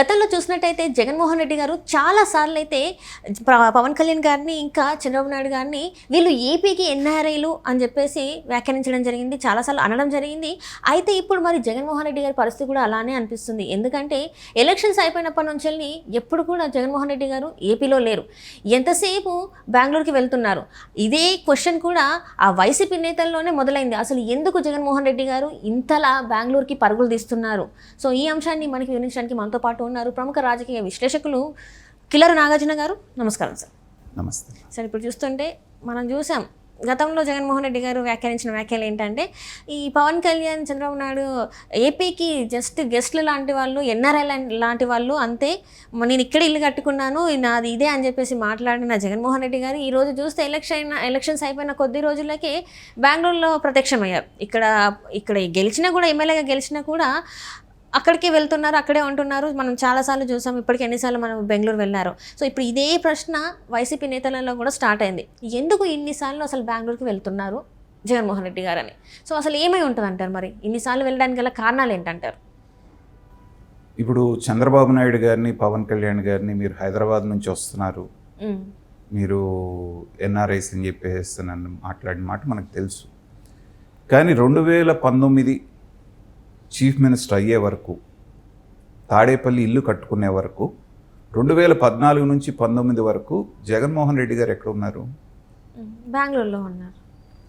గతంలో చూసినట్టయితే జగన్మోహన్ రెడ్డి గారు చాలా సార్లు అయితే ప- పవన్ కళ్యాణ్ గారిని ఇంకా చంద్రబాబు నాయుడు గారిని వీళ్ళు ఏపీకి ఎన్ఆర్ఐలు అని చెప్పేసి వ్యాఖ్యానించడం జరిగింది చాలాసార్లు అనడం జరిగింది. అయితే ఇప్పుడు మరి జగన్మోహన్ రెడ్డి గారి పరిస్థితి కూడా అలానే అనిపిస్తుంది. ఎందుకంటే ఎలక్షన్స్ అయిపోయినప్పటి నుంచి వెళ్ళి ఎప్పుడు కూడా జగన్మోహన్ రెడ్డి గారు ఏపీలో లేరు. ఎంతసేపు బెంగళూరుకి వెళ్తున్నారు? ఇదే క్వశ్చన్ కూడా ఆ వైసీపీ నేతల్లోనే మొదలైంది. అసలు ఎందుకు జగన్మోహన్ రెడ్డి గారు ఇంతలా బెంగళూరుకి పరుగులు తీస్తున్నారు? సో ఈ అంశాన్ని మనకి వివరించడానికి మనతో పాటు ఉన్నారు. ప్రముఖ రాజకీయ విశ్లేషకులు కిల్లర్ నాగార్జున గారు నమస్కారం సార్. నమస్తే. సార్ ఇప్పుడు చూస్తుంటే మనం చూసాం గతంలో జగన్మోహన్ రెడ్డి గారు వ్యాఖ్యానించిన వ్యాఖ్యలు ఏంటంటే ఈ పవన్ కళ్యాణ్ చంద్రబాబు నాయుడు ఏపీకి జస్ట్ గెస్ట్లు లాంటి వాళ్ళు ఎన్ఆర్ఐ లాంటి వాళ్ళు అంతే. నేను ఇక్కడ ఇల్లు కట్టుకున్నాను నాది ఇదే అని చెప్పేసి మాట్లాడిన జగన్మోహన్ రెడ్డి గారు ఈ రోజు చూస్తే ఎలక్షన్ ఎలక్షన్స్ అయిపోయిన కొద్ది రోజులకే బెంగళూరులో ప్రత్యక్షమయ్యారు. ఇక్కడ ఇక్కడ గెలిచినా కూడా ఎమ్మెల్యేగా గెలిచినా కూడా అక్కడికే వెళ్తున్నారు అక్కడే ఉంటున్నారు. మనం చాలాసార్లు చూసాం ఇప్పటికి ఎన్నిసార్లు మనం బెంగళూరు వెళ్ళారు. సో ఇప్పుడు ఇదే ప్రశ్న వైసీపీ నేతలలో కూడా స్టార్ట్ అయింది. ఎందుకు ఇన్నిసార్లు అసలు బెంగళూరుకి వెళ్తున్నారు జగన్మోహన్ రెడ్డి గారని? సో అసలు ఏమై ఉంటుంది అంటారు మరి ఇన్నిసార్లు వెళ్ళడానికి గల కారణాలు ఏంటంటారు? ఇప్పుడు చంద్రబాబు నాయుడు గారిని పవన్ కళ్యాణ్ గారిని మీరు హైదరాబాద్ నుంచి వస్తున్నారు. మీరు ఎన్ఆర్ఐస్ అని చెప్పేసి నన్ను మాట్లాడిన మాట మనకు తెలుసు. కానీ రెండు వేల పంతొమ్మిది చీఫ్ మినిస్టర్ అయ్యే వరకు తాడేపల్లి ఇల్లు కట్టుకునే వరకు రెండు వేల పద్నాలుగు నుంచి పంతొమ్మిది వరకు జగన్మోహన్ రెడ్డి గారు ఎక్కడ ఉన్నారు? బెంగళూరులో ఉన్నారు.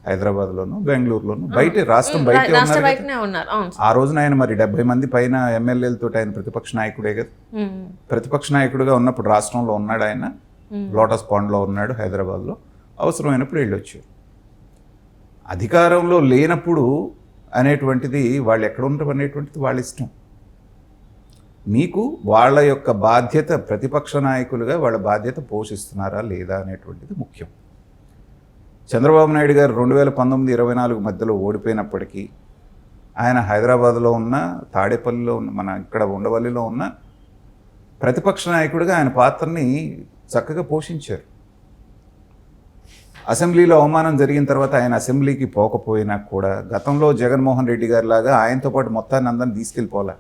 హైదరాబాద్లోను బెంగళూరులోను? బయట రాష్ట్రం బయట ఉన్నారు. ఆ రోజున ఆయన మరి డెబ్బై మంది పైన ఎమ్మెల్యేలతో ఆయన ప్రతిపక్ష నాయకుడే కదా. ప్రతిపక్ష నాయకుడిగా ఉన్నప్పుడు రాష్ట్రంలో ఉన్నాడు ఆయన. లోటస్ పాండ్లో ఉన్నాడు హైదరాబాద్లో. అవసరమైనప్పుడు వెళ్ళొచ్చారు. అధికారంలో లేనప్పుడు అనేటువంటిది వాళ్ళు ఎక్కడ ఉండడం అనేటువంటిది వాళ్ళ ఇష్టం మీకు వాళ్ళ యొక్క బాధ్యత ప్రతిపక్ష నాయకులుగా వాళ్ళ బాధ్యత పోషిస్తున్నారా లేదా అనేటువంటిది ముఖ్యం. చంద్రబాబు నాయుడు గారు రెండు వేల పంతొమ్మిది ఇరవై నాలుగు మధ్యలో ఓడిపోయినప్పటికీ ఆయన హైదరాబాద్లో ఉన్న తాడేపల్లిలో ఉన్న మన ఇక్కడ ఉండవల్లిలో ఉన్న ప్రతిపక్ష నాయకుడిగా ఆయన పాత్రని చక్కగా పోషించారు. అసెంబ్లీలో అవమానం జరిగిన తర్వాత ఆయన అసెంబ్లీకి పోకపోయినా కూడా గతంలో జగన్మోహన్ రెడ్డి గారి లాగా ఆయనతో పాటు మొత్తాన్ని అందరిని తీసుకెళ్ళిపోలే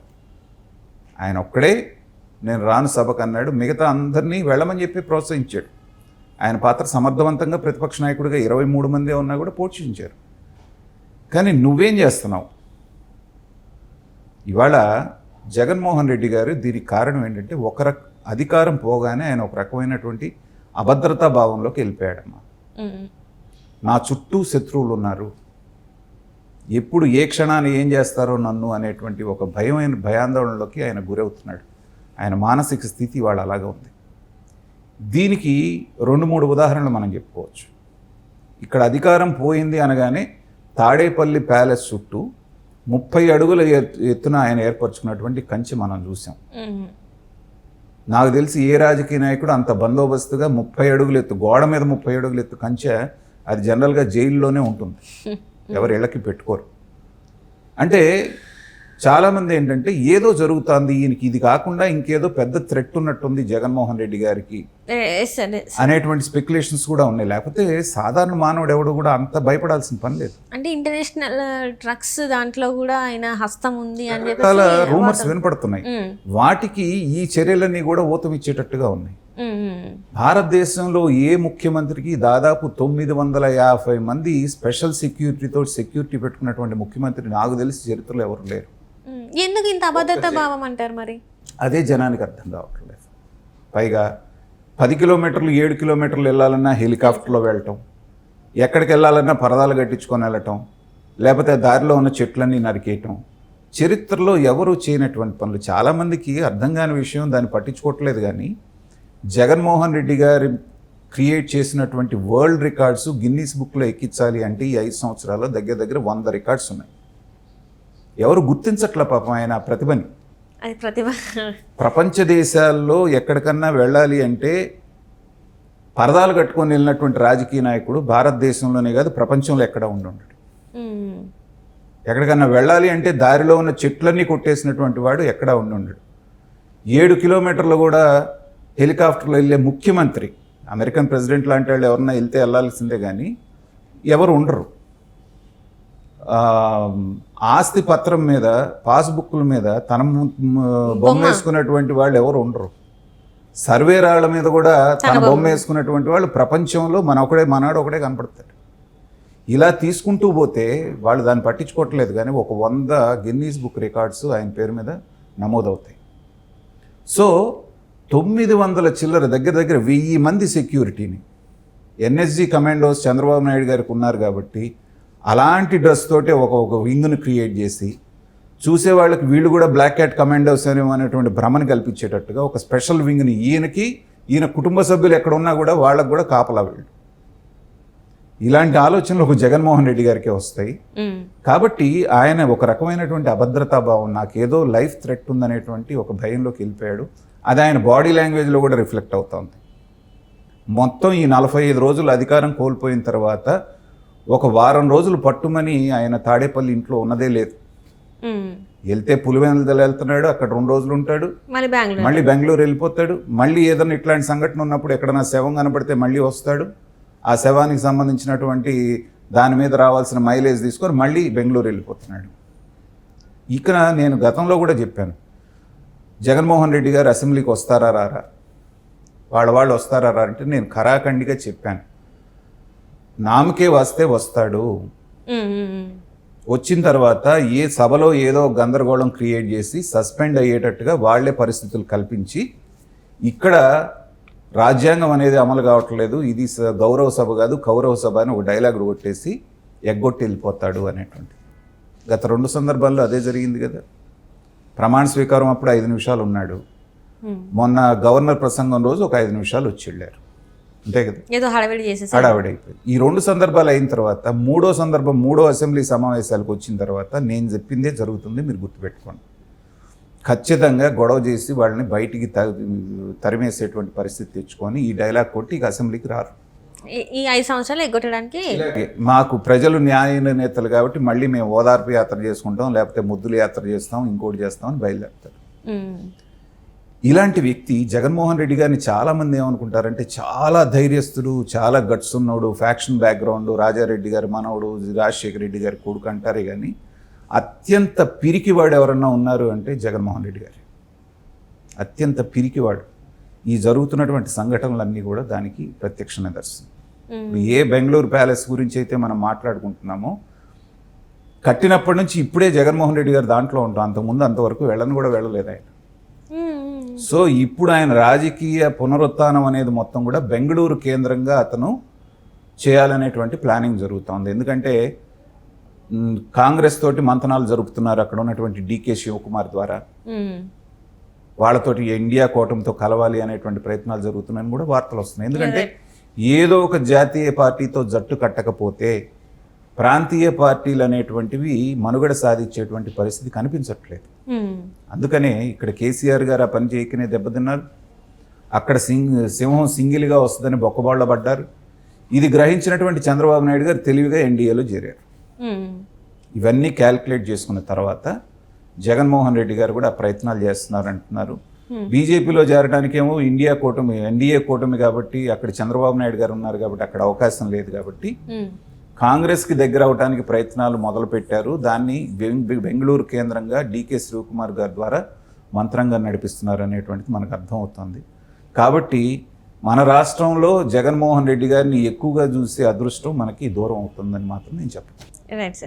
ఆయన ఒక్కడే నేను రాను సభకు అన్నాడు. మిగతా అందరినీ వెళ్ళమని చెప్పి ప్రోత్సహించాడు. ఆయన పాత్ర సమర్థవంతంగా ప్రతిపక్ష నాయకుడిగా ఇరవై మూడు మంది ఉన్నా కూడా పోషించారు. కానీ నువ్వేం చేస్తున్నావు? ఇవాళ జగన్మోహన్ రెడ్డి గారు దీనికి కారణం ఏంటంటే ఒక రక అధికారం పోగానే ఆయన ఒక రకమైనటువంటి అభద్రతా భావంలోకి వెళ్ళిపోయాడమ్మా. నా చుట్టూ శత్రువులు ఉన్నారు ఎప్పుడు ఏ క్షణాన్ని ఏం చేస్తారో నన్ను అనేటువంటి ఒక భయమైన భయాందోళనలోకి ఆయన గురవుతున్నాడు. ఆయన మానసిక స్థితి వాళ్ళ అలాగే ఉంది. దీనికి రెండు మూడు ఉదాహరణలు మనం చెప్పుకోవచ్చు. ఇక్కడ అధికారం పోయింది అనగానే తాడేపల్లి ప్యాలెస్ చుట్టూ ముప్పై అడుగుల ఎత్తున ఆయన ఏర్పరచుకున్నటువంటి కంచి మనం చూసాం. నాకు తెలిసి ఏ రాజకీయ నాయకుడు అంత బందోబస్తుగా ముప్పై అడుగులు ఎత్తు గోడ మీద ముప్పై అడుగులు ఎత్తు కంచె అది జనరల్గా జైల్లోనే ఉంటుంది. ఎవరు ఇళ్ళకి పెట్టుకోరు. అంటే చాలామంది ఏంటంటే ఏదో జరుగుతుంది ఈయనకి ఇది కాకుండా ఇంకేదో పెద్ద థ్రెట్ ఉన్నట్టుంది జగన్మోహన్ రెడ్డి గారికి. అనేటువంటి స్పెక్యులేషన్స్ కూడా ఉన్నాయి. లేకపోతే సాధారణ మానవుడు ఎవడు కూడా అంత భయపడాల్సిన పని లేదు. అంటే ఇంటర్నేషనల్ డ్రగ్స్ దాంట్లో కూడా ఆయన హస్తం ఉంది అని రకరకాల చెప్పేసి రూమర్స్ వినపడుతున్నాయి. వాటికి ఈ చర్యలన్నీ కూడా ఊతమిచ్చేటట్టుగా ఉన్నాయి. భారతదేశంలో ఏ ముఖ్యమంత్రికి దాదాపు తొమ్మిది వందల యాభై మంది స్పెషల్ సెక్యూరిటీతో సెక్యూరిటీ పెట్టుకున్నటువంటి ముఖ్యమంత్రి నాకు తెలిసి చరిత్రలో ఎవరు లేరు. ఎందుకు ఇంత అభద్రతా భావం అంటారు మరి? అదే జనానికి అర్థం కావట్లేదు. పైగా పది కిలోమీటర్లు ఏడు కిలోమీటర్లు వెళ్ళాలన్నా హెలికాప్టర్లో వెళ్ళటం ఎక్కడికి వెళ్ళాలన్నా పరదాలు కట్టించుకొని వెళ్ళటం లేకపోతే దారిలో ఉన్న చెట్లన్నీ నరికేయటం చరిత్రలో ఎవరు చేయనటువంటి పనులు? చాలామందికి అర్థం కాని విషయం దాన్ని పట్టించుకోవట్లేదు కానీ జగన్మోహన్ రెడ్డి గారి క్రియేట్ చేసినటువంటి వరల్డ్ రికార్డ్స్ గిన్నీస్ బుక్లో ఎక్కించాలి అంటే ఈ ఐదు సంవత్సరాల్లో దగ్గర దగ్గర వంద రికార్డ్స్ ఉన్నాయి. ఎవరు గుర్తించట్ల పాపం ఆయన ప్రతిభని? ప్రతిభ. ప్రపంచ దేశాల్లో ఎక్కడికన్నా వెళ్ళాలి అంటే పరదాలు కట్టుకొని వెళ్ళినటువంటి రాజకీయ నాయకుడు భారతదేశంలోనే కాదు ప్రపంచంలో ఎక్కడ ఉండి ఉండడు. ఉమ్, ఎక్కడికన్నా వెళ్ళాలి అంటే దారిలో ఉన్న చెట్లన్నీ కొట్టేసినటువంటి వాడు ఎక్కడా ఉండి ఉండడు. ఏడు కిలోమీటర్లు కూడా హెలికాప్టర్లో వెళ్ళే ముఖ్యమంత్రి అమెరికన్ ప్రెసిడెంట్ లాంటి వాళ్ళు ఎవరన్నా వెళ్తే వెళ్ళాల్సిందే కానీ ఎవరు ఉండరు. ఆస్తి పత్రం మీద పాస్బుక్ల మీద తన బొమ్మ వేసుకున్నటువంటి వాళ్ళు ఎవరు ఉండరు. సర్వే రాళ్ళ మీద కూడా తన బొమ్మ. వేసుకున్నటువంటి వాళ్ళు ప్రపంచంలో మన ఒకడే మనవాడు ఒకడే కనపడతాడు. ఇలా తీసుకుంటూ పోతే వాళ్ళు దాన్ని పట్టించుకోవట్లేదు కానీ ఒక వంద గిన్నీస్ బుక్ రికార్డ్స్ ఆయన పేరు మీద నమోదవుతాయి. సో తొమ్మిది వందల చిల్లర దగ్గర దగ్గర వెయ్యి మంది సెక్యూరిటీని ఎన్ఎస్జి కమాండోస్ చంద్రబాబు నాయుడు గారికి ఉన్నారు కాబట్టి అలాంటి డ్రెస్ తోటే ఒక ఒక వింగ్ను క్రియేట్ చేసి చూసే వాళ్ళకి వీళ్ళు కూడా బ్లాక్ క్యాట్ కమాండోస్ అనే అనేటువంటి భ్రమను కల్పించేటట్టుగా ఒక స్పెషల్ వింగ్ని ఈయనకి ఈయన కుటుంబ సభ్యులు ఎక్కడ ఉన్నా కూడా వాళ్ళకు కూడా కాపలా వీళ్ళు. ఇలాంటి ఆలోచనలు ఒక జగన్మోహన్ రెడ్డి గారికే వస్తాయి. కాబట్టి ఆయన ఒక రకమైనటువంటి అభద్రతా భావం నాకేదో లైఫ్ థ్రెట్ ఉందనేటువంటి ఒక భయంలోకి వెళ్ళిపోయాడు. అది ఆయన బాడీ లాంగ్వేజ్లో కూడా రిఫ్లెక్ట్ అవుతుంది. మొత్తం ఈ నలభై ఐదు రోజులు అధికారం కోల్పోయిన తర్వాత ఒక వారం రోజులు పట్టుమని ఆయన తాడేపల్లి ఇంట్లో ఉన్నదే లేదు. వెళ్తే పులివెందులు వెళ్తున్నాడు అక్కడ రెండు రోజులు ఉంటాడు. మళ్ళీ బెంగళూరు మళ్ళీ బెంగళూరు వెళ్ళిపోతాడు. మళ్ళీ ఏదైనా ఇట్లాంటి సంఘటన ఉన్నప్పుడు ఎక్కడైనా శవం కనపడితే మళ్ళీ వస్తాడు. ఆ శవానికి సంబంధించినటువంటి దాని మీద రావాల్సిన మైలేజ్ తీసుకొని మళ్ళీ బెంగళూరు వెళ్ళిపోతున్నాడు. ఇక్కడ నేను గతంలో కూడా చెప్పాను. జగన్మోహన్ రెడ్డి గారు అసెంబ్లీకి వస్తారా రారా? వాళ్ళ వాళ్ళు వస్తారా రా అంటే నేను ఖరాఖండిగా చెప్పాను. నామకే వస్తే వస్తాడు. వచ్చిన తర్వాత ఏ సభలో ఏదో గందరగోళం క్రియేట్ చేసి సస్పెండ్ అయ్యేటట్టుగా వాళ్ళే పరిస్థితులు కల్పించి ఇక్కడ రాజ్యాంగం అనేది అమలు కావట్లేదు. ఇది గౌరవ సభ కాదు కౌరవ సభ అని ఒక డైలాగ్ కొట్టేసి ఎగ్గొట్టి వెళ్ళిపోతాడు అనేటువంటి గత రెండు సందర్భాల్లో అదే జరిగింది కదా. ప్రమాణ స్వీకారం అప్పుడు ఐదు నిమిషాలు ఉన్నాడు. మొన్న గవర్నర్ ప్రసంగం రోజు ఒక ఐదు నిమిషాలు వచ్చి వెళ్ళారు. అంతే కదా. ఏదో హడావిడి చేసేసి హడావిడైపోయింది ఈ రెండు సందర్భాలు అయిన తర్వాత మూడో సందర్భం మూడో అసెంబ్లీ సమావేశాలకు వచ్చిన తర్వాత నేను చెప్పిందే జరుగుతుంది మీరు గుర్తుపెట్టుకోండి. ఖచ్చితంగా గొడవ చేసి వాళ్ళని బయటికి తరిమేసేటువంటి పరిస్థితి తెచ్చుకొని ఈ డైలాగ్ కొట్టి ఇక అసెంబ్లీకి రారు. ఈ- ఐదు సంవత్సరాలు ఎగ్గొట్టడానికి? మాకు ప్రజలు న్యాయ నేతలు కాబట్టి మళ్ళీ మేము ఓదార్పు యాత్ర చేసుకుంటాం లేకపోతే ముద్దుల యాత్ర చేస్తాం ఇంకోటి చేస్తాం అని బయలుదేరుతారు. ఇలాంటి వ్యక్తి జగన్మోహన్ రెడ్డి గారిని చాలామంది ఏమనుకుంటారంటే చాలా ధైర్యస్తుడు చాలా గట్స్ ఉన్నోడు ఫ్యాక్షన్ బ్యాక్గ్రౌండ్ రాజారెడ్డి గారి మనవడు రాజశేఖర రెడ్డి గారి కొడుకు అంటారే కానీ అత్యంత పిరికివాడు ఎవరన్నా ఉన్నారు అంటే జగన్మోహన్ రెడ్డి గారు. అత్యంత పిరికివాడు. ఈ జరుగుతున్నటువంటి సంఘటనలన్నీ కూడా దానికి ప్రత్యక్ష నిదర్శనం. ఏ బెంగళూరు ప్యాలెస్ గురించి అయితే మనం మాట్లాడుకుంటున్నామో కట్టినప్పటి నుంచి ఇప్పుడే జగన్మోహన్ రెడ్డి గారు దాంట్లో ఉంటాం అంతకుముందు అంతవరకు వెళ్ళని కూడా వెళ్ళలేదు ఆయన. సో ఇప్పుడు ఆయన రాజకీయ పునరుత్థానం అనేది మొత్తం కూడా బెంగళూరు కేంద్రంగా అతను చేయాలనేటువంటి ప్లానింగ్ జరుగుతోంది ఎందుకంటే కాంగ్రెస్ తోటి మంతనాలు జరుపుతున్నారు అక్కడ ఉన్నటువంటి డీకే శివకుమార్ ద్వారా. వాళ్ళతోటి ఇండియా కూటమితో కలవాలి అనేటువంటి ప్రయత్నాలు జరుగుతున్నాయని కూడా వార్తలు వస్తున్నాయి. ఎందుకంటే ఏదో ఒక జాతీయ పార్టీతో జట్టు కట్టకపోతే ప్రాంతీయ పార్టీలు అనేటువంటివి మనుగడ సాధించేటువంటి పరిస్థితి కనిపించట్లేదు. అందుకనే ఇక్కడ కేసీఆర్ గారు ఆ పని చేయకనే దెబ్బతిన్నారు అక్కడ సింగ్ సింహం సింగిల్గా వస్తుందని బొక్కబాళ్ళ పడ్డారు ఇది గ్రహించినటువంటి చంద్రబాబు నాయుడు గారు తెలివిగా ఎన్డీఏలో చేరారు. ఇవన్నీ క్యాల్కులేట్ చేసుకున్న తర్వాత జగన్మోహన్ రెడ్డి గారు కూడా ప్రయత్నాలు చేస్తున్నారు అంటున్నారు బీజేపీలో చేరడానికేమో ఇండియా కూటమి ఎన్డీఏ కూటమి కాబట్టి అక్కడ చంద్రబాబు నాయుడు గారు ఉన్నారు కాబట్టి అక్కడ అవకాశం లేదు కాబట్టి. కాంగ్రెస్కి దగ్గర అవడానికి ప్రయత్నాలు మొదలుపెట్టారు. దాన్ని బెంగళూరు కేంద్రంగా డీకే శివకుమార్ గారి ద్వారా మంత్రంగా నడిపిస్తున్నారు అనేటువంటిది మనకు అర్థమవుతుంది. కాబట్టి మన రాష్ట్రంలో జగన్మోహన్ రెడ్డి గారిని ఎక్కువగా చూసే అదృష్టం మనకి దూరం అవుతుందని మాత్రం నేను చెప్పను